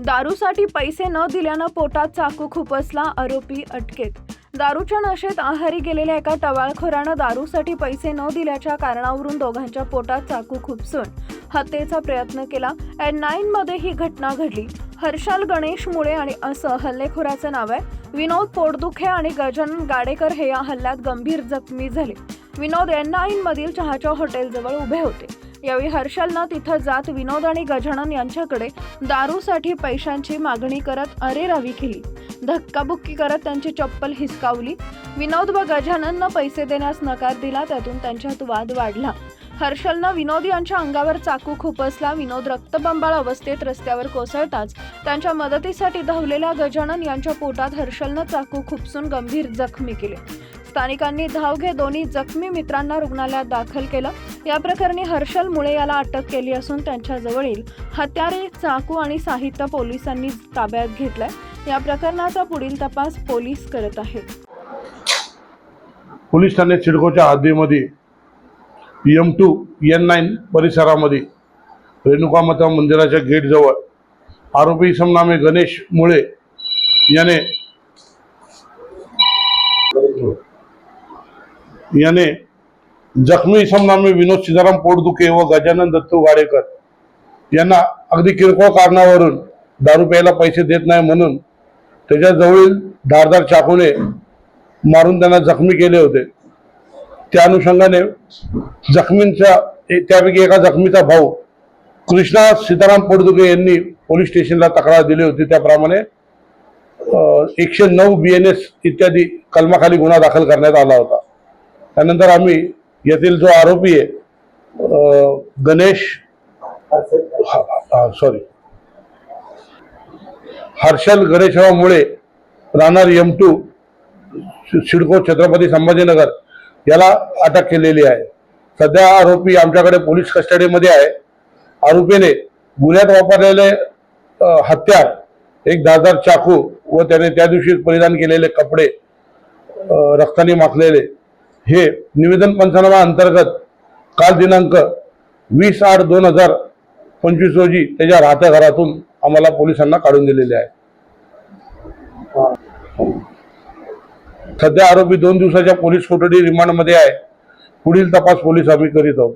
दारूसाठी पैसे न दिल्यानं पोटात चाकू खुपसला आरोपी अटकेत. दारूच्या नशेत आहारी गेलेल्या एका टवाळखोरानं दारूसाठी पैसे न दिल्याच्या कारणावरून दोघांच्या पोटात चाकू खुपसून हत्येचा प्रयत्न केला. एन नाईन मध्ये ही घटना घडली. हर्षाल गणेश मुळे आणि असं हल्लेखोराचं नाव आहे. विनोद पोटदुखे आणि गजन गाडेकर हे या हल्ल्यात गंभीर जखमी झाले. विनोद एन नाईन मधील चहाच्या हॉटेलजवळ उभे होते. यावेळी हर्षलनं तिथं जात विनोद आणि गजानन यांच्याकडे दारूसाठी पैशांची मागणी करत अरेरावी केली. धक्काबुक्की करत त्यांची चप्पल हिसकावली. विनोद व गजानननं पैसे देण्यास नकार दिला त्यातून त्यांच्यात वाद वाढला. हर्षलनं विनोद यांच्या अंगावर चाकू खुपसला विनोद रक्तबंबाळ अवस्थेत रस्त्यावर कोसळताच त्यांच्या मदतीसाठी धावलेल्या गजानन यांच्या पोटात हर्षलनं चाकू खुपसून गंभीर जखमी केले. स्थानिकांनी धाव घेत दोन्ही जखमी मित्रांना रुग्णालयात दाखल केलं. या प्रकरणी हर्षल मुळे याला अटक केली असून त्यांच्या जवळील हत्यारे चाकू आणि साहित्य पोलिसांनी ताब्यात घेतलंय. या प्रकरणाचा पुढील तपास पोलीस करत आहेत. पोलीस ठाणे सिडकोच्या हद्दीमध्ये एम टू एन नाईन परिसरामध्ये रेणुका माता मंदिराच्या गेटजवळ आरोपी समनामे गणेश मुळे याने याने जखमी समनामी विनोद सीताराम पोटदुखे व गजानन दत्तू वाडेकर यांना अगदी किरकोळ कारणावरून दारू प्यायला पैसे देत नाही म्हणून त्याच्याजवळील धारदार चाकूने मारून त्यांना जखमी केले होते. त्या अनुषंगाने जखमींचा ए- त्यापैकी एका जखमीचा भाऊ कृष्णा सीताराम पोटदुगे यांनी पोलीस स्टेशनला तक्रार दिली होती. त्याप्रमाणे एकशे नऊ बी एन एस इत्यादी कलमाखाली गुन्हा दाखल करण्यात आला होता. त्यानंतर आम्ही येथील जो आरोपी आहे गणेश सॉरी हर्षल गणेशराव मुळे राहणार एम टू सिडको छत्रपती संभाजीनगर याला अटक केलेली आहे. सध्या आरोपी आमच्याकडे पोलीस कस्टडीमध्ये आहे. आरोपीने गुन्ह्यात वापरलेले हत्यार एक दादार चाकू व त्याने त्या दिवशी परिधान केलेले कपडे रक्ताने माखलेले हे निवेदन पंचनामा अंतर्गत काल दिनांक वीस आठ दोन हजार पंचवीस रोजी त्याच्या राहत्या घरातून आम्हाला पोलिसांना काढून दिलेले आहे. सध्या आरोपी दोन दिवसाच्या पोलीस कोठडी रिमांडमध्ये आहे. पुढील तपास पोलीस आम्ही करीत आहोत.